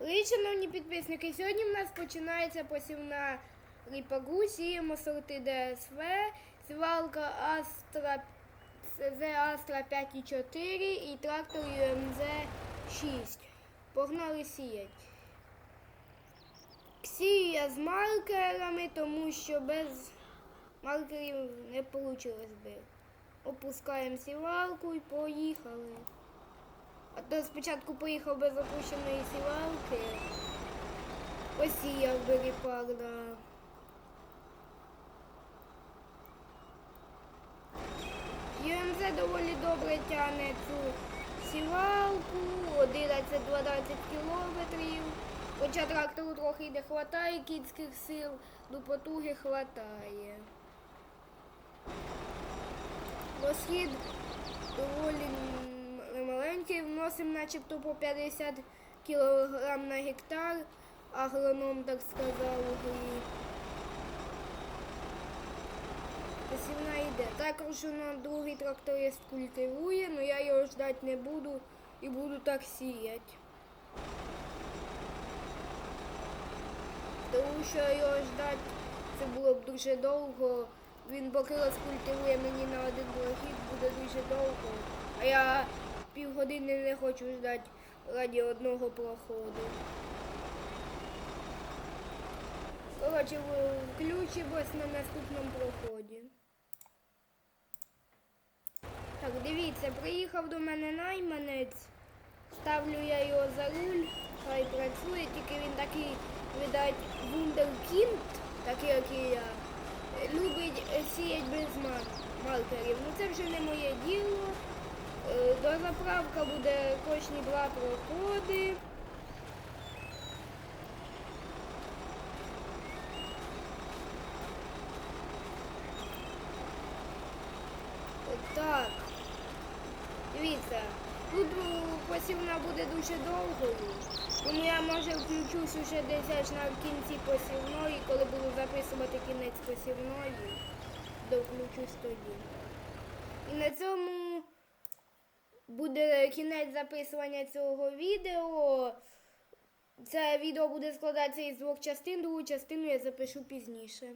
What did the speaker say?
Привіт, шановні підписники. Сьогодні в нас починається посівна ріпаку. Сіємо сорти ДСВ, сівалка Астра ЦЗ Астра 5,4 і трактор ЮМЗ 6. Погнали сіять. Сію я з маркерами, тому що без маркерів не вийшло би. Опускаємо сівалку і поїхали. А то спочатку поїхав без опущеної сівалки. Посіяв би ріпак, да. ЮМЗ доволі добре тягне цю сівалку, 11-12 кілометрів. Хоча трактору трохи не вистачає кінських сил, до потуги вистачає. Розхід доволі вносимо начебто по 50 кг на гектар, агроном так сказав у. Посівна йде. Також на другий тракторист культивує, але я його ждати не буду і буду так сіяти. Тому що його ждати це було б дуже довго. Він поки розкультивує мені на один прохід, буде дуже довго. А я півгодини не хочу ждати раді одного проходу. Коротше, включимось на наступному проході. Так, дивіться, приїхав до мене найманець. Ставлю я його за руль, хай працює, тільки він такий, видать, вундеркінд, такий, як і я, е, любить е, сіять без мар- маркерів. Ну це вже не моє діло. Е, До заправка буде кожні два проходи. Так. Дивіться, тут е, посівна буде дуже довгою, тому я може включусь уже десь аж на кінці посівної, коли буду записувати кінець посівної, довключусь тоді. І на цьому буде кінець записування цього відео. Це відео буде складатися із двох частин, другу частину я запишу пізніше.